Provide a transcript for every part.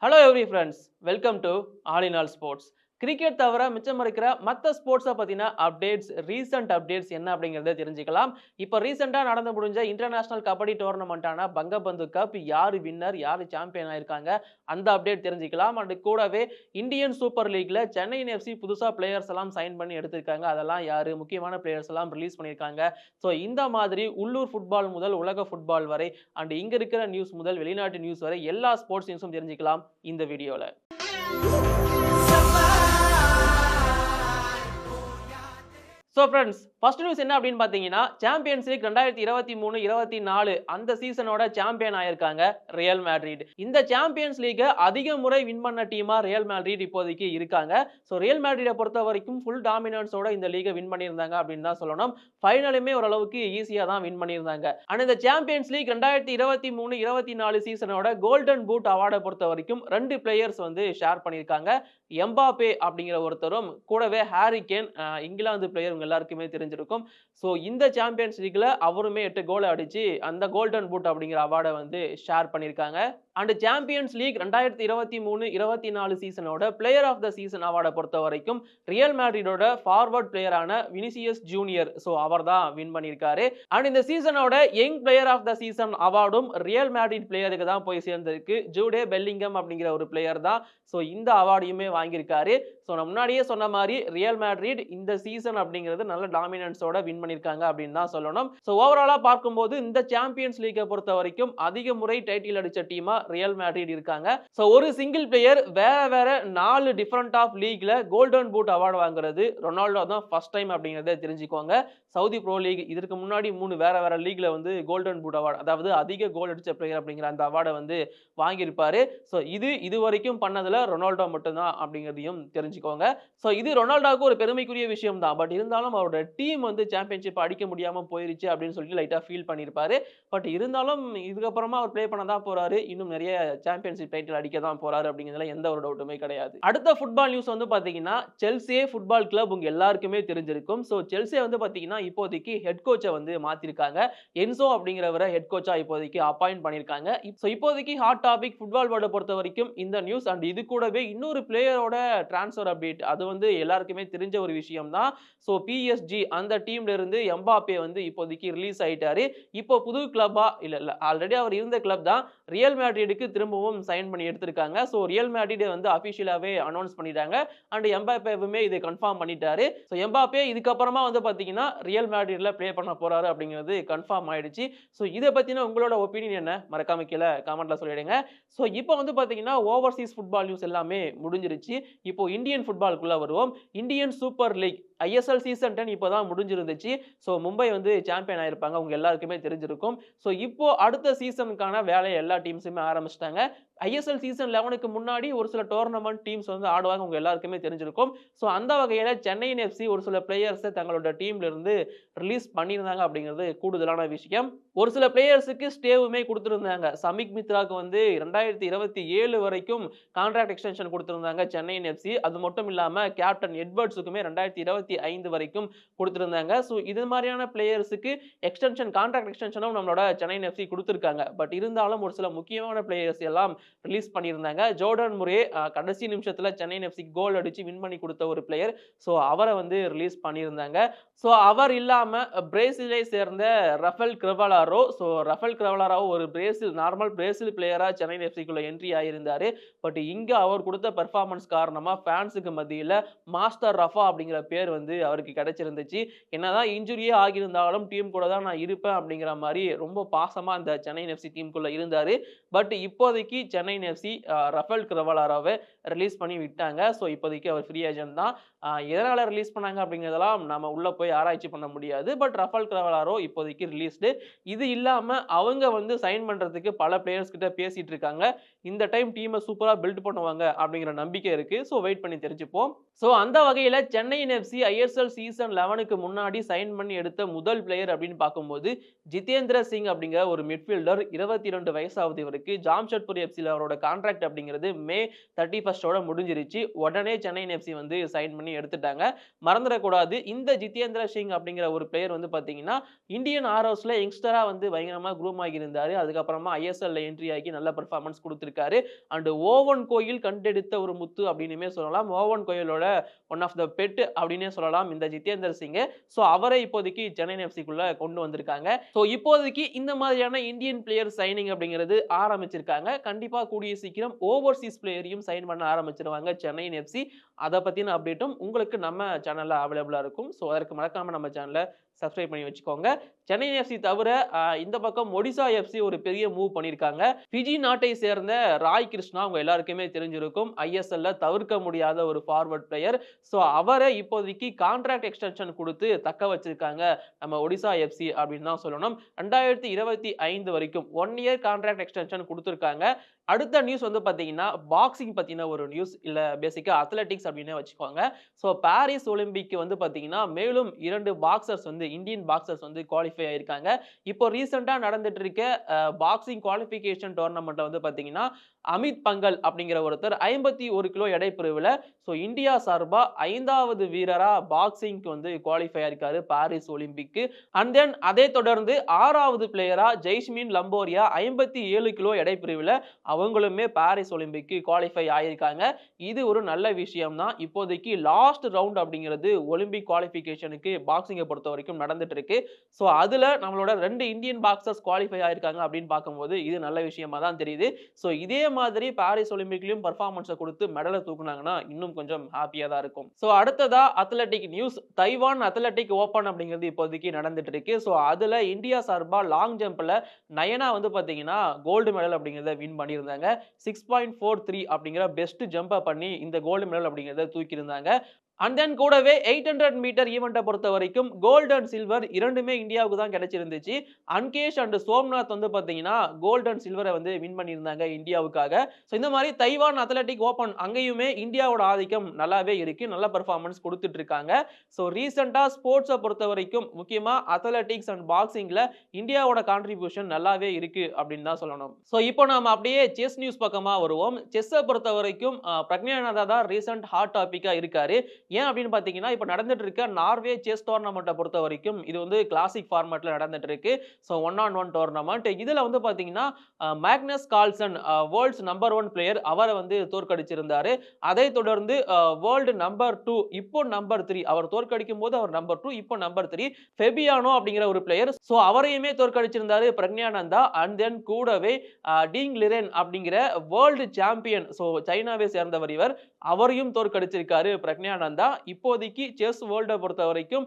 Hello every friends, welcome to All in All Sports. Cricket தவிர மிச்சம் இருக்கிற மற்ற ஸ்போர்ட்ஸை பற்றின அப்டேட்ஸ் ரீசெண்ட் அப்டேட்ஸ் என்ன அப்படிங்கிறத தெரிஞ்சுக்கலாம். இப்போ ரீசெண்டாக நடந்து முடிஞ்ச இன்டர்நேஷனல் கபடி டோர்னமெண்ட்டான பங்கபந்து கப் யார் வின்னர் யார் சாம்பியன் ஆயிருக்காங்க அந்த அப்டேட் தெரிஞ்சுக்கலாம். அண்ட் கூடவே இந்தியன் சூப்பர் லீக்ல சென்னை எஃப்சி புதுசாக பிளேயர்ஸ் எல்லாம் சைன் பண்ணி எடுத்திருக்காங்க. அதெல்லாம் யார்? முக்கியமான பிளேயர்ஸ் எல்லாம் ரிலீஸ் பண்ணியிருக்காங்க. ஸோ இந்த மாதிரி உள்ளூர் ஃபுட்பால் முதல் உலக ஃபுட்பால் வரை அண்ட் இங்கே இருக்கிற நியூஸ் முதல் வெளிநாட்டு நியூஸ் வரை எல்லா ஸ்போர்ட்ஸ் நியூஸும் தெரிஞ்சுக்கலாம் இந்த வீடியோவில் ஸோ ஃப்ரெண்ட்ஸ் ஃபர்ஸ்ட் நியூஸ் என்ன அப்படின்னு பார்த்தீங்கன்னா சாம்பியன்ஸ் லீக் ரெண்டாயிரத்தி இருபத்தி மூணு இருபத்தி நாலு அந்த சீசனோட சாம்பியன் ஆயிருக்காங்க ரியல் மேட்ரிட் இந்த சாம்பியன்ஸ் லீகை அதிக முறை வின் பண்ண டீமாக ரியல் மேட்ரிட் இப்போதைக்கு இருக்காங்க. ஸோ ரியல் மேட்ரிடை பொறுத்த வரைக்கும் ஃபுல் டாமினன்ஸோட இந்த லீகை வின் பண்ணியிருந்தாங்க அப்படின்னு தான் சொல்லணும். ஃபைனலுமே ஓரளவுக்கு ஈஸியாக தான் வின் பண்ணியிருந்தாங்க. அண்ட் இந்த சாம்பியன்ஸ் லீக் ரெண்டாயிரத்தி இருபத்தி மூணு இருபத்தி நாலு சீசனோட கோல்டன் பூட் அவார்டை பொறுத்த வரைக்கும் ரெண்டு பிளேயர்ஸ் வந்து ஷேர் பண்ணியிருக்காங்க. எம்பாபே அப்படிங்கிற ஒருத்தரும் கூடவே ஹாரி கேன் இங்கிலாந்து பிளேயர் எல்லாருக்குமே தெரிஞ்சிருக்கும். ஸோ இந்த சாம்பியன்ஸ் லீக்ல அவருமே எட்டு கோலை அடிச்சு அந்த கோல்டன் பூட் அப்படிங்கிற அவார்டை வந்து ஷேர் பண்ணியிருக்காங்க அண்ட் சாம்பியன்ஸ் லீக் ரெண்டாயிரத்தி இருபத்தி மூணு இருபத்தி நாலு சீசனோட பிளேயர் ஆஃப் த சீசன் அவார்டை பொறுத்த வரைக்கும் ரியல் மேட்ரிடோட ஃபார்வர்ட் பிளேயரான வினிசியஸ் ஜூனியர் ஸோ அவர் தான் வின் பண்ணியிருக்காரு. அண்ட் இந்த சீசனோட young player of the season அவார்டும் Real Madrid பிளேயருக்கு தான் போய் சேர்ந்திருக்கு. ஜூடே பெல்லிங்கம் அப்படிங்கிற ஒரு பிளேயர் தான். ஸோ இந்த அவார்டையுமே வாங்கியிருக்காரு. ஸோ நான் முன்னாடியே சொன்ன மாதிரி ரியல் மேட்ரிட் இந்த சீசன் அப்படிங்கிறது நல்ல டாமினன்ஸோட வின் பண்ணியிருக்காங்க அப்படின்னு தான் சொல்லணும். ஸோ ஓவராலாக பார்க்கும்போது இந்த சாம்பியன்ஸ் லீக்கை பொறுத்த வரைக்கும் அதிக முறை டைட்டில் அடிச்ச டீமா ரியல் மேட்ரிட் இருக்காங்க. ஸோ ஒரு சிங்கிள் பிளேயர் வேற வேற நாலு டிஃப்ரெண்ட் ஆஃப் லீக்ல கோல்டன் பூட் அவார்டு வாங்குறது ரொனால்டோ தான் ஃபர்ஸ்ட் டைம் அப்படிங்கிறத தெரிஞ்சுக்கோங்க. சவுதி ப்ரோ லீக் இதற்கு முன்னாடி மூணு வேற வேற லீக்ல வந்து கோல்டன் பூட் அவார்டு அதாவது அதிக கோல் அடிச்ச பிளேயர் அப்படிங்கிற அந்த அவார்டை வந்து வாங்கியிருப்பாரு. ஸோ இது இது வரைக்கும் பண்ணதுல ரொனால்டோ மட்டும்தான் அப்படிங்கிறதையும் தெரிஞ்சுக்கோங்க. ஸோ இது ரொனால்டோவுக்கு ஒரு பெருமைக்குரிய விஷயம் தான். பட் இருந்தாலும் அவரோட டீம் வந்து சாம்பியன்ஷிப் அடிக்க முடியாமல் போயிருச்சு அப்படின்னு சொல்லிட்டு லைட்டாக ஃபீல் பண்ணியிருப்பாரு பட் இருந்தாலும் இதுக்கப்புறமா அவர் ப்ளே பண்ண தான் போகிறாரு இன்னும் நிறைய சாம்பியன்ஷிப் டைட்டில் அடிக்க தான் போகிறாரு அப்படிங்கிறதுல எந்த ஒரு டவுட்டுமே கிடையாது. அடுத்த ஃபுட்பால் நியூஸ் வந்து பார்த்தீங்கன்னா செல்சியே ஃபுட்பால் கிளப் உங்கள் எல்லாருக்குமே தெரிஞ்சிருக்கும். ஸோ செல்சியை வந்து பார்த்தீங்கன்னா இப்போதைக்கு ஹெட் கோச்சை வந்து மாற்றிருக்காங்க என்சோ அப்படிங்கிறவரை ஹெட் கோச்சாக இப்போதைக்கு அப்பாயிண்ட் பண்ணியிருக்காங்க ஸோ இப்போதைக்கு ஹாட் டாபிக் ஃபுட்பால் வேர்ல்டை பொறுத்த வரைக்கும் இந்த நியூஸ் அண்ட் இது கூடவே இன்னொரு பிளேயரோட டிரான்ஸ்ஃபர் அப்டேட் அது வந்து எல்லாருக்குமே தெரிஞ்ச ஒரு விஷயம் தான் ஸோ பிஎஸ்ஜி அந்த டீம்ல இருந்து எம்பாப்பே வந்து இப்போதைக்கு ரிலீஸ் ஆயிட்டாரு. இப்போ புது கிளப்பா இல்ல இல்ல ஆல்ரெடி அவர் இருந்த கிளப் தான் ரியல் மேட்ரிடுக்கு திரும்பவும் சைன் பண்ணி எடுத்திருக்காங்க. ஸோ ரியல் மேட்ரிடை வந்து அஃபிஷியலாகவே அனௌன்ஸ் பண்ணிட்டாங்க. அண்ட் எம்பாப்பேவுமே இதை கன்ஃபார்ம் பண்ணிட்டாரு. ஸோ எம்பாப்பே இதுக்கப்புறமா வந்து பார்த்தீங்கன்னா ரியல் மேட்ரிட்ல ப்ளே பண்ண போறாரு அப்படிங்கிறது கன்ஃபார்ம் ஆயிடுச்சு. ஸோ இதை பற்றின உங்களோட ஒப்பீனியன் என்ன? மறக்காம கீழே கமெண்ட்ல சொல்லிடுங்க. ஸோ இப்போ வந்து பார்த்தீங்கன்னா ஓவர்சீஸ் ஃபுட்பால் நியூஸ் எல்லாமே முடிஞ்சிருச்சு. இப்போ இந்தியன் ஃபுட்பாலுக்குள்ள வருவோம். Indian super league ISL season ten இப்போ தான் முடிஞ்சிருந்துச்சு. ஸோ மும்பை வந்து சாம்பியன் ஆயிருப்பாங்க. அவங்க எல்லாருக்குமே தெரிஞ்சிருக்கும். ஸோ இப்போ அடுத்த சீசனுக்கான வேலையை எல்லா டீம்ஸுமே ஆரம்பிச்சிட்டாங்க. ஐஎஸ்எல் சீசன் லெவனுக்கு முன்னாடி ஒரு சில டோர்னமெண்ட் டீம்ஸ் வந்து ஆடுவாங்க. உங்கள் எல்லாருக்குமே தெரிஞ்சிருக்கும். ஸோ அந்த வகையில் சென்னையின் எஃப்சி ஒரு சில பிளேயர்ஸை தங்களோட டீம்லேருந்து ரிலீஸ் பண்ணியிருந்தாங்க அப்படிங்கிறது கூடுதலான விஷயம். ஒரு சில பிளேயர்ஸுக்கு ஸ்டேவுமே கொடுத்துருந்தாங்க. சமிக் மித்ராவுக்கு வந்து ரெண்டாயிரத்தி இருபத்தி ஏழு வரைக்கும் கான்ட்ராக்ட் எக்ஸ்டென்ஷன் கொடுத்துருந்தாங்க சென்னையின் எஃப்சி அது மட்டும் இல்லாமல் கேப்டன் எட்வர்ட்ஸுக்குமே ரெண்டாயிரத்தி இருபத்தி ஐந்து வரைக்கும் கொடுத்துருந்தாங்க. ஸோ இது மாதிரியான பிளேயர்ஸுக்கு எக்ஸ்டென்ஷன் கான்ட்ராக்ட் எக்ஸ்டென்ஷனும் நம்மளோட சென்னை எஃப்சி கொடுத்துருக்காங்க. பட் இருந்தாலும் ஒரு சில முக்கியமான பிளேயர்ஸ் எல்லாம் ரிலீஸ் பண்ணியிருந்தாங்க. ஜோர்டன் முரே கடைசி நிமிஷத்தில் சென்னை எஃப்சி கோல் அடித்து வின் பண்ணி கொடுத்த ஒரு பிளேயர் ஸோ அவரை வந்து ரிலீஸ் பண்ணியிருந்தாங்க. ஸோ அவர் இல்லாமல் பிரேசிலை சேர்ந்த Rafael Crivellaro so Rafael Crivellaro ஒரு பிரேசில் நார்மல் பிரேசில் பிளேயராக சென்னை எஃப்சிக்குள்ள என்ட்ரி ஆகியிருந்தார் பட் இங்கே அவர் கொடுத்த பெர்ஃபார்மன்ஸ் காரணமாக ஃபேன்ஸுக்கு மத்தியில் மாஸ்டர் ரஃபா அப்படிங்கிற பேர் வந்து அவருக்கு கிடைச்சிருந்துச்சு. என்னதான் இன்ஜுரியே ஆகியிருந்தாலும் டீம் கூட தான் நான் இருப்பேன் அப்படிங்கிற மாதிரி ரொம்ப பாசமாக அந்த சென்னை எஃப்சி டீமுக்குள்ளே இருந்தார். பட் இப்போதைக்கு சென்னை எஃப்சி ரஃபேல் கிரவலாராவை ரிலீஸ் பண்ணி விட்டாங்க. ஸோ இப்போதைக்கு அவர் ஃப்ரீ ஏஜென்ட் தான். எதனால் ரிலீஸ் பண்ணாங்க அப்படிங்கிறதெல்லாம் நம்ம உள்ளே போய் ஆராய்ச்சி பண்ண முடியாது. பட் ரஃபேல் கிரவலாரோ இப்போதைக்கு ரிலீஸ்டு இது இல்லாமல் அவங்க வந்து சைன் பண்ணுறதுக்கு பல பிளேயர்ஸ் கிட்ட பேசிகிட்டு இருக்காங்க. இந்த டைம் டீமை சூப்பராக பில்ட் பண்ணுவாங்க அப்படிங்கிற நம்பிக்கை இருக்கு. ஸோ வெயிட் பண்ணி தெரிஞ்சுப்போம். ஸோ அந்த வகையில் சென்னையின் எஃப்சி ஐஎஸ்எல் சீசன் லெவனுக்கு முன்னாடி சைன் பண்ணி எடுத்த முதல் பிளேயர் அப்படின்னு பார்க்கும்போது ஜிதேந்திர சிங் அப்படிங்கிற ஒரு மிட்ஃபீல்டர் இருபத்தி ரெண்டு வயசாவது இவருக்கு ஜாம்ஷெட்பூர் எஃப்சியில் அவரோட கான்ட்ராக்ட் அப்படிங்கிறது மே தேர்ட்டி ஃபர்ஸ்டோட முடிஞ்சிருச்சு. உடனே சென்னை எஃப்சி வந்து சைன் பண்ணி எடுத்துட்டாங்க. மறந்துடக்கூடாது. இந்த ஜிதேந்திர சிங் அப்படிங்கிற ஒரு பிளேயர் வந்து பார்த்தீங்கன்னா இந்தியன் ஆர்ஓஸில் யங்ஸ்டராக வந்து பயங்கரமாக குரூம் ஆகியிருந்தார். அதுக்கப்புறமா ஐஎஸ்எல்ல என்ட்ரி ஆகி நல்ல பர்ஃபார்மன்ஸ் கொடுத்துருக்கு வந்திருக்காரு அண்ட் ஓவன் கோயில் கண்டெடுத்த ஒரு முத்து அப்படின்னுமே சொல்லலாம். ஓவன் கோயிலோட ஒன் ஆஃப் த பெட் அப்படின்னே சொல்லலாம் இந்த ஜிதேந்தர் சிங் ஸோ அவரை இப்போதைக்கு சென்னை எஃப்சிக்குள்ள கொண்டு வந்திருக்காங்க. ஸோ இப்போதைக்கு இந்த மாதிரியான இந்தியன் பிளேயர் சைனிங் அப்படிங்கிறது ஆரம்பிச்சிருக்காங்க. கண்டிப்பா கூடிய சீக்கிரம் ஓவர்சீஸ் பிளேயரையும் சைன் பண்ண ஆரம்பிச்சிருவாங்க சென்னை எஃப்சி அதை பத்தின அப்டேட்டும் உங்களுக்கு நம்ம சேனல்ல அவைலபிளா இருக்கும். ஸோ அதற்கு மறக்காம நம்ம சேனலை சப்ஸ்கிரைப் பண்ணி வச்சுக்கோங்க. சென்னை எஃப்சி தவிர இந்த பக்கம் ஒடிசா எஃப்சி ஒரு பெரிய மூவ் பண்ணியிருக்காங்க. ஃபிஜி நாட்டை சேர்ந்த ராய் கிருஷ்ணா அவங்க எல்லாருக்குமே தெரிஞ்சிருக்கும். ஐஎஸ்எல்ல தவிர்க்க முடியாத ஒரு ஃபார்வர்ட் பிளேயர் ஸோ அவரை இப்போதைக்கு கான்ட்ராக்ட் எக்ஸ்டென்ஷன் கொடுத்து தக்க வச்சிருக்காங்க நம்ம ஒடிசா எஃப்சி அப்படின்னு தான் சொல்லணும். ரெண்டாயிரத்தி இருபத்தி ஐந்து வரைக்கும் ஒன் இயர் கான்ட்ராக்ட் எக்ஸ்டென்ஷன் கொடுத்துருக்காங்க. அடுத்த நியூஸ் வந்து பார்த்தீங்கன்னா பாக்ஸிங் பற்றின ஒரு நியூஸ் இல்லை பேசிக்காக அத்லெட்டிக்ஸ் அப்படின்னு வச்சுக்கோங்க. ஸோ பாரிஸ் ஒலிம்பிக் வந்து பார்த்தீங்கன்னா மேலும் இரண்டு பாக்ஸர்ஸ் வந்து இந்தியன் பாக்ஸர்ஸ் வந்து குவாலிஃபை ஆயிருக்காங்க. இப்போ ரீசெண்டாக நடந்துட்டு இருக்க பாக்ஸிங் குவாலிஃபிகேஷன் டோர்னமெண்ட்டில் வந்து பார்த்தீங்கன்னா அமித் பங்கல் அப்படிங்கிற ஒருத்தர் ஐம்பத்தி ஒரு கிலோ எடை பிரிவில் ஸோ இந்தியா சார்பாக ஐந்தாவது வீரராக பாக்ஸிங்க்கு வந்து குவாலிஃபை ஆயிருக்காரு பாரிஸ் ஒலிம்பிக்கு அண்ட் தென் அதை தொடர்ந்து ஆறாவது பிளேயராக ஜெய்ஸ்மின் லம்போரியா ஐம்பத்தி ஏழு கிலோ எடை பிரிவில் அவங்களுமே பாரிஸ் ஒலிம்பிக்கு குவாலிஃபை ஆயிருக்காங்க. இது ஒரு நல்ல விஷயம் தான் இப்போதைக்கு லாஸ்ட் ரவுண்ட் அப்படிங்கிறது ஒலிம்பிக் குவாலிஃபிகேஷனுக்கு பாக்ஸிங்கை பொறுத்த வரைக்கும் நடந்துட்டு இருக்கு ஸோ அதில் நம்மளோட ரெண்டு இந்தியன் பாக்ஸர்ஸ் குவாலிஃபை ஆயிருக்காங்க அப்படின்னு பார்க்கும்போது இது நல்ல விஷயமா தான் தெரியுது. ஸோ இதே மாதிரி பாரிஸ் ஒலிம்பிக்லையும் பர்ஃபார்மன்ஸை கொடுத்து மெடலை தூக்குனாங்கன்னா இன்னும் கொஞ்சம் ஹாப்பியாக தான் இருக்கும். ஸோ அடுத்ததா athletic news Taiwan athletic open அப்படிங்கிறது இப்போதைக்கு நடந்துட்டு இருக்கு ஸோ அதில் இந்தியா சார்பாக லாங் ஜம்பில் நயனா வந்து பார்த்தீங்கன்னா கோல்டு மெடல் அப்படிங்கிறத வின் பண்ணியிருந்தாங்க. சிக்ஸ் பாயிண்ட் ஃபோர் த்ரீ அப்படிங்கிற பெஸ்ட் ஜம்பை பண்ணி இந்த கோல்டு மெடல் அப்படிங்கிறத தூக்கியிருந்தாங்க. அண்ட் தென் கூடவே எயிட் ஹண்ட்ரட் மீட்டர் ஈவெண்ட்டை பொறுத்த வரைக்கும் கோல்டு அண்ட் சில்வர் இரண்டுமே இந்தியாவுக்கு தான் கிடைச்சிருந்துச்சு. அன்கேஷ் அண்ட் சோம்நாத் வந்து பார்த்தீங்கன்னா கோல்டு அண்ட் சில்வரை வந்து வின் பண்ணியிருந்தாங்க இந்தியாவுக்காக. ஸோ இந்த மாதிரி தைவான் அத்லெட்டிக் ஓப்பன் அங்கேயுமே இந்தியாவோட ஆதிக்கம் நல்லாவே இருக்கு. நல்ல பெர்ஃபார்மன்ஸ் கொடுத்துட்டு இருக்காங்க ஸோ ரீசெண்டாக ஸ்போர்ட்ஸை பொறுத்த வரைக்கும் முக்கியமாக அத்லெட்டிக்ஸ் அண்ட் பாக்ஸிங்கில் இந்தியாவோட கான்ட்ரிபியூஷன் நல்லாவே இருக்கு அப்படின்னு தான் சொல்லணும். ஸோ இப்போ நாம் அப்படியே செஸ் நியூஸ் பக்கமாக வருவோம். செஸ்ஸை பொறுத்த வரைக்கும் பிரக்ஞானதா தான் ரீசெண்ட் ஹாட் டாப்பிக்காக இருக்காரு. ஏன் அப்படின்னு பார்த்தீங்கன்னா இப்போ நடந்துட்டு இருக்க நார்வே செஸ் டோர்னமெண்ட்டை பொறுத்த வரைக்கும் இது வந்து கிளாசிக் ஃபார்மேட்டில் நடந்துட்டு இருக்கு so one on one tournament இதில் வந்து பார்த்தீங்கன்னா Magnus Carlsen world's number one player அவரை வந்து தோற்கடிச்சிருந்தாரு. அதை தொடர்ந்து வேர்ல்டு நம்பர் டூ இப்போ நம்பர் த்ரீ அவர் தோற்கடிக்கும் போது அவர் நம்பர் டூ இப்போ நம்பர் த்ரீ ஃபெபியானோ அப்படிங்கிற ஒரு பிளேயர் ஸோ அவரையுமே தோற்கடிச்சிருந்தாரு பிரக்ஞானந்தா. அண்ட் தென் கூடவே டீங் லிரென் அப்படிங்கிற வேர்ல்டு சாம்பியன் ஸோ சைனாவை சேர்ந்தவர் இவர். அவரையும் தோற்கடிச்சிருக்காரு பிரக்ஞானந்தா. இப்போதைக்கு செஸ் வேர்ல்டை பொறுத்த வரைக்கும்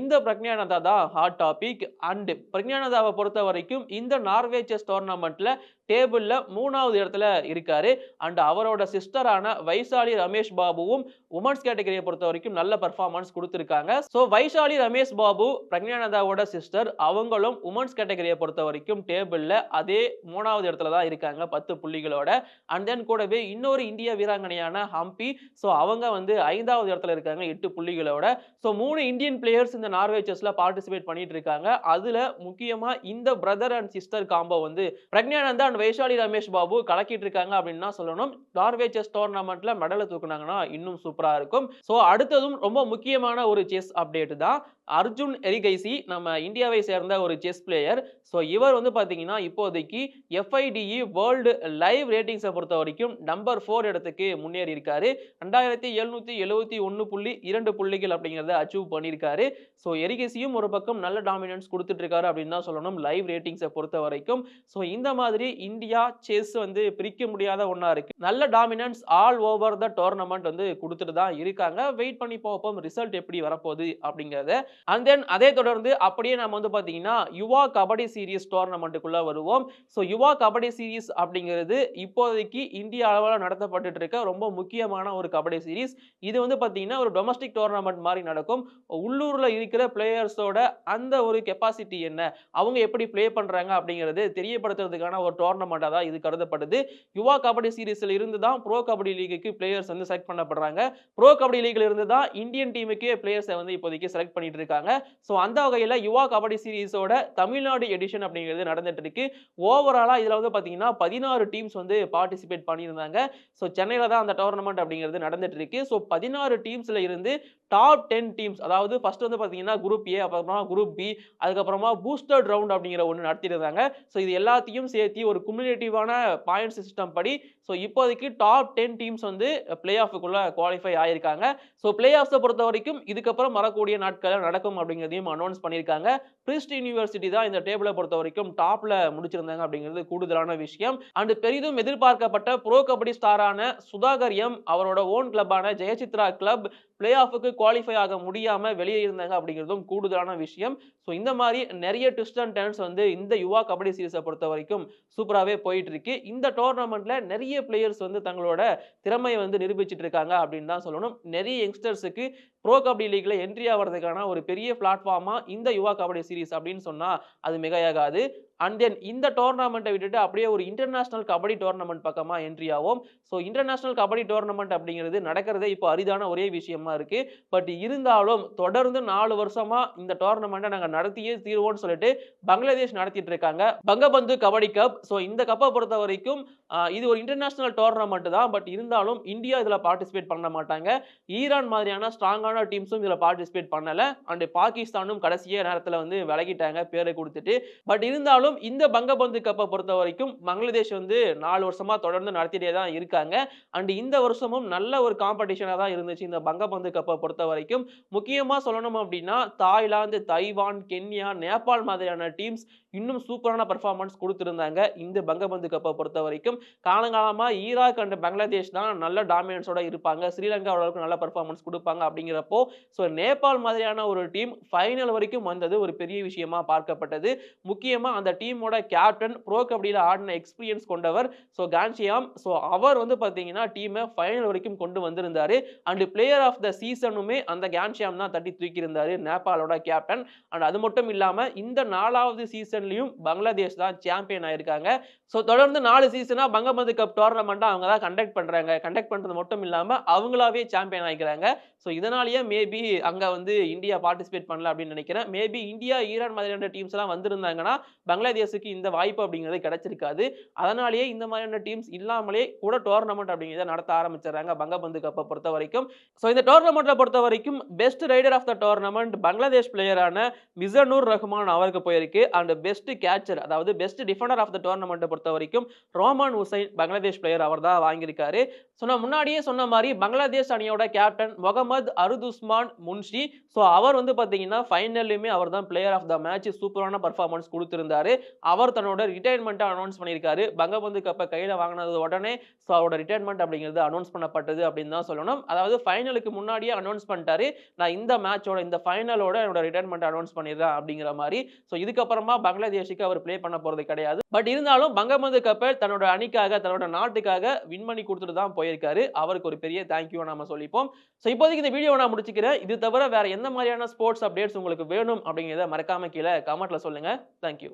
இந்த பிரக்ஞானந்தா தான் ஹாட் டாபிக் அண்டு பிரக்ஞானந்தாவை பொறுத்த வரைக்கும் இந்த நார்வே செஸ் டோர்னமெண்ட்டில் டேபிளில் மூணாவது இடத்துல இருக்கார். அண்ட் அவரோட சிஸ்டரான வைசாலி ரமேஷ் பாபுவும் உமன்ஸ் கேட்டகரியை பொறுத்த வரைக்கும் நல்ல பர்ஃபார்மன்ஸ் கொடுத்துருக்காங்க. ஸோ வைசாலி ரமேஷ் பாபு பிரக்ஞானந்தாவோட சிஸ்டர் அவங்களும் உமன்ஸ் கேட்டகரியை பொறுத்த வரைக்கும் டேபிளில் அதே மூணாவது இடத்துல தான் இருக்காங்க பத்து புள்ளிகளோட. அண்ட் தென் கூடவே இன்னொரு இந்திய வீராங்கனையான ஹம்பி. ஸோ அவங்க வந்து ஐந்தாவது இடத்துல இருக்காங்க எட்டு புள்ளிகளோட. ஸோ மூணு இந்தியன் பிளேயர் பிளேயர்ஸ் இந்த நார்வே செஸ்ல பார்ட்டிசிபேட் பண்ணிட்டு இருக்காங்க. அதுல முக்கியமா இந்த பிரதர் அண்ட் சிஸ்டர் காம்போ வந்து பிரக்ஞானந்தா அண்ட் வைஷாலி ரமேஷ் பாபு கலக்கிட்டு இருக்காங்க அப்படின்னு சொல்லணும். நார்வே செஸ் டோர்னமெண்ட்ல மெடலை தூக்குனாங்கன்னா இன்னும் சூப்பரா இருக்கும். ஸோ அடுத்ததும் ரொம்ப முக்கியமான ஒரு செஸ் அப்டேட் தான். அர்ஜுன் எரிகைசி நம்ம இந்தியாவை சேர்ந்த ஒரு செஸ் பிளேயர் ஸோ இவர் வந்து பார்த்தீங்கன்னா இப்போதைக்கு எஃப்ஐடிஇ வேர்ல்டு லைவ் ரேட்டிங்ஸை பொறுத்த வரைக்கும் நம்பர் ஃபோர் இடத்துக்கு முன்னேறி இருக்காரு. ரெண்டாயிரத்தி எழுநூத்தி எழுபத்தி ஒன்று புள்ளி இரண்டு புள்ளிகள் அப்படிங்கிறத அச்சீவ் பண்ணியிருக்காரு. ஸோ எரிகைசியும் ஒரு பக்கம் நல்ல டாமினன்ஸ் கொடுத்துட்டு இருக்காரு அப்படின்னு தான் சொல்லணும் லைவ் ரேட்டிங்ஸை பொறுத்த வரைக்கும். ஸோ இந்த மாதிரி இந்தியா செஸ் வந்து பிரிக்க முடியாத ஒன்றா இருக்கு. நல்ல dominance all over the tournament வந்து கொடுத்துட்டு தான் இருக்காங்க. வெயிட் பண்ணி பார்ப்போம் ரிசல்ட் எப்படி வரப்போகுது அப்படிங்கிறத. அண்ட் தென் அதே தொடர்ந்து அப்படியே நம்ம வந்து பார்த்தீங்கன்னா யுவா கபடி சீரீஸ் டோர்னமெண்ட்டுக்குள்ள வருவோம். ஸோ யுவா கபடி சீரிஸ் அப்படிங்கிறது இப்போதைக்கு இந்திய அளவில் நடத்தப்பட்டு இருக்க ரொம்ப முக்கியமான ஒரு கபடி சீரிஸ் இது வந்து பார்த்தீங்கன்னா ஒரு டொமஸ்டிக் டோர்னமெண்ட் மாதிரி நடக்கும். உள்ளூரில் இருக்கிற பிளேயர்ஸோட அந்த ஒரு கெப்பாசிட்டி என்ன? அவங்க எப்படி ப்ளே பண்ணுறாங்க அப்படிங்கிறது தெரியப்படுத்துறதுக்கான ஒரு டோர்னமெண்ட்டாக தான் இது கருதப்படுது. யுவா கபடி சீரீஸில் இருந்து தான் ப்ரோ கபடி லீகுக்கு பிளேயர்ஸ் வந்து செலக்ட் பண்ணப்படுறாங்க. ப்ரோ கபடி லீக்ல இருந்து தான் இந்தியன் டீமுக்கே பிளேயர்ஸை வந்து இப்போதைக்கு செலக்ட் பண்ணிட்டு இருக்காங்க ஸோ அந்த வகையில் யுவா கபடி சீரிஸோட தமிழ்நாடு எடிஷன் அப்படிங்கிறது நடந்துட்டு இருக்கு. ஓவராலாக இதில் வந்து பார்த்தீங்கன்னா பதினாறு டீம்ஸ் வந்து பார்ட்டிசிபேட் பண்ணியிருந்தாங்க. ஸோ சென்னையில் தான் அந்த டோர்னமெண்ட் அப்படிங்கிறது நடந்துட்டு இருக்கு. ஸோ பதினாறு டீம்ஸில் இருந்து டாப் டென் டீம்ஸ் அதாவது ஃபர்ஸ்ட் வந்து பார்த்தீங்கன்னா குரூப் ஏ அப்புறமா குரூப் பி அதுக்கப்புறமா பூஸ்டர்ட் ரவுண்ட் அப்படிங்கிற ஒன்று நடத்தியிருந்தாங்க. ஸோ இது எல்லாத்தையும் சேர்த்து ஒரு குமுலேட்டிவான பாயிண்ட் சிஸ்டம் படி ஸோ இப்போதைக்கு டாப் டென் டீம்ஸ் வந்து பிளே ஆஃபுக்குள்ளே குவாலிஃபை ஆயிருக்காங்க. ஸோ பிளே ஆஃப்ஸை பொறுத்த வரைக்கும் இதுக்கப்புறம் வரக்கூடிய நாட்களில் நடக்கும் அப்படிங்கிறதையும் அனௌன்ஸ் பண்ணியிருக்காங்க. பிரிஸ்ட் யூனிவர்சிட்டி தான் இந்த டேபிளை பொறுத்த வரைக்கும் டாப்பில் முடிச்சிருந்தாங்க அப்படிங்கிறது கூடுதலான விஷயம். அண்ட் பெரிதும் எதிர்பார்க்கப்பட்ட ப்ரோ கபடி ஸ்டாரான சுதாகர் எம் அவரோட ஓன் கிளப்பான ஜெயசித்ரா கிளப் பிளே ஆஃபுக்கு குவாலிஃபை ஆக முடியாமல் வெளியே இருந்தாங்க அப்படிங்கிறதும் கூடுதலான விஷயம். ஸோ இந்த மாதிரி நிறைய ட்விஸ்ட் அண்ட் டர்ன்ஸ் வந்து இந்த யுவா கபடி சீரீஸை பொறுத்த வரைக்கும் சூப்பராகவே போயிட்டு இருக்கு. இந்த டோர்னமெண்ட்ல நிறைய பிளேயர்ஸ் வந்து தங்களோட திறமையை வந்து நிரூபிச்சுட்டு இருக்காங்க அப்படின்னு தான் சொல்லணும். நிறைய யங்ஸ்டர்ஸுக்கு ப்ரோ கபடி லீக்ல என்ட்ரி ஆகிறதுக்கான ஒரு பெரிய பிளாட்ஃபார்மா இந்த யுவா கபடி சீரிஸ் அப்படின்னு சொன்னா அது மிகையாகாது. அண்ட் தென் இந்த டோர்னாமெண்ட்டை விட்டுட்டு அப்படியே ஒரு இன்டர்நேஷனல் கபடி டோர்னமெண்ட் பக்கமாக என்ட்ரி ஆகும் ஸோ இன்டர்நேஷனல் கபடி டோர்னமெண்ட் அப்படிங்கிறது நடக்கிறதே இப்போ அரிதான ஒரே விஷயமா இருக்குது பட் இருந்தாலும் தொடர்ந்து நாலு வருஷமாக இந்த டோர்னமெண்ட்டை நாங்கள் நடத்தியே தீர்வோம்னு சொல்லிட்டு பங்களாதேஷ் நடத்திட்டு இருக்காங்க. பங்கபந்து கபடி கப் ஸோ இந்த கப்பை பொறுத்த வரைக்கும் இது ஒரு இன்டர்நேஷனல் டோர்னமெண்ட் தான். பட் இருந்தாலும் இந்தியா இதில் பார்ட்டிசிபேட் பண்ண மாட்டாங்க. ஈரான் மாதிரியான ஸ்ட்ராங்கான டீம்ஸும் இதில் பார்ட்டிசிபேட் பண்ணலை. அண்ட் பாகிஸ்தானும் கடைசியே நேரத்தில் வந்து விலகிட்டாங்க பேரை கொடுத்துட்டு. பட் இருந்தாலும் இந்த பங்கபந்து கப்பை பொறுத்த வரைக்கும் பங்களாதேஷ் வந்து நாலு வருஷமா தொடர்ந்து நடத்திட்டே தான் இருக்காங்க. அண்ட் இந்த வருஷமும் நல்ல ஒரு காம்படிஷனாக தான் இருந்துச்சு இந்த பங்கபந்து கப்பை பொறுத்த வரைக்கும். முக்கியமாக சொல்லணும் அப்படின்னா தாய்லாந்து தைவான் கென்யா நேபாள் மாதிரியான டீம்ஸ் இன்னும் சூப்பரான பர்ஃபார்மன்ஸ் கொடுத்துருந்தாங்க இந்த பங்கபந்து கப்பை பொறுத்த வரைக்கும். காலங்காலமாக ஈராக் அண்ட் பங்களாதேஷ் தான் நல்ல டாமினன்ஸோட இருப்பாங்க. ஸ்ரீலங்கா அளவுக்கு நல்ல பர்ஃபார்மன்ஸ் கொடுப்பாங்க அப்படிங்கிறப்போ ஸோ நேபாள் மாதிரியான ஒரு டீம் ஃபைனல் வரைக்கும் வந்தது ஒரு பெரிய விஷயமா பார்க்கப்பட்டது. முக்கியமாக அந்த டீமோட கேப்டன் ப்ரோ கபடியில் ஆடின எக்ஸ்பீரியன்ஸ் கொண்டவர் ஸோ கான்சியாம் ஸோ அவர் வந்து பார்த்தீங்கன்னா டீமை ஃபைனல் வரைக்கும் கொண்டு வந்திருந்தாரு. அண்ட் பிளேயர் ஆஃப் த சீசனுமே அந்த கேன்ஷியாம் தான் தட்டி தூக்கியிருந்தார் நேபாளோட கேப்டன் அண்ட் அது மட்டும் இல்லாமல் இந்த நாலாவது சீசன்லையும் பங்களாதேஷ் தான் சாம்பியன் ஆயிருக்காங்க. ஸோ தொடர்ந்து நாலு சீசனாக பங்கபந்து கப் டோர்னமெண்ட்டாக அவங்க தான் கண்டக்ட் பண்ணுறாங்க கண்டக்ட் பண்ணுறது மட்டும் இல்லாமல் அவங்களாவே சாம்பியன் ஆகிக்கிறாங்க ஸோ இதனாலேயே மேபி அங்கே வந்து இந்தியா பார்ட்டிசிபேட் பண்ணல அப்படின்னு நினைக்கிறேன். மேபி இந்தியா ஈரான் மாதிரியான டீம்ஸ் எல்லாம் வந்திருந்தாங்கன்னா பங்களாதேஷுக்கு இந்த வாய்ப்பு அப்படிங்கிறது கிடைச்சிருக்காது. அதனாலேயே இந்த மாதிரியான டீம்ஸ் இல்லாமலே கூட டோர்னமெண்ட் அப்படிங்கிறத நடத்த ஆரம்பிச்சிடுறாங்க பங்கபந்து கப்பை பொறுத்த வரைக்கும் ஸோ இந்த டோர்னமெண்ட்டை பொறுத்த வரைக்கும் best raider of the tournament Bangladesh பிளேயரான Mizanur Rahman அவருக்கு போயிருக்கு. அண்ட் பெஸ்ட் கேச்சர் அதாவது பெஸ்ட் டிஃபெண்டர் ஆஃப் த டோர்னமெண்ட்டை பொறுத்த வரைக்கும் ரோமான் ஹுசைன் பங்களாதேஷ் பிளேயர் அவர் தான் வாங்கியிருக்காரு. ஸோ நான் முன்னாடியே சொன்ன மாதிரி பங்களாதேஷ் அணியோட கேப்டன் முகமது அருதுஸ்மான் முன்ஷி. ஸோ அவர் வந்து பார்த்தீங்கன்னா ஃபைனல்லையுமே அவர் தான் பிளேயர் ஆஃப் த மேட்ச் சூப்பரான பர்ஃபார்மன்ஸ் கொடுத்துருந்தாரு. அவர் தன்னோட ரிட்டையர்மெண்ட்டை அனௌன்ஸ் பண்ணியிருக்காரு. பங்கபந்து கப்பை கையில் வாங்கினது உடனே ஸோ அவரோட ரிட்டையர்மெண்ட் அப்படிங்கிறது அனௌன்ஸ் பண்ணப்பட்டது அப்படின்னு தான் சொல்லணும். அதாவது ஃபைனலுக்கு முன்னாடியே அனௌன்ஸ் பண்ணிட்டாரு. நான் இந்த மேட்சோட இந்த ஃபைனலோட என்னோட ரிட்டையர்மெண்ட் அனௌன்ஸ் பண்ணிடுறேன் அப்படிங்கிற மாதிரி. ஸோ இதுக்கப்புறமா பங்களாதேஷுக்கு அவர் ப்ளே பண்ண போகிறது கிடையாது. பட் இருந்தாலும் பங்கபந்து கப்பல் தன்னோட அணிக்காக தன்னோட நாட்டுக்காக வின் பண்ணி கொடுத்துட்டு தான் போயிருக்காரு. அவருக்கு ஒரு பெரிய தேங்க்யூ நாம சொல்லிப்போம். ஸோ இப்போதைக்கு இந்த வீடியோ நான் முடிச்சுக்கிறேன். இது தவிர வேற எந்த மாதிரியான ஸ்போர்ட்ஸ் அப்டேட்ஸ் உங்களுக்கு வேணும் அப்படிங்கிறத மறக்காம கீழே கமெண்ட்ல சொல்லுங்க. தேங்க்யூ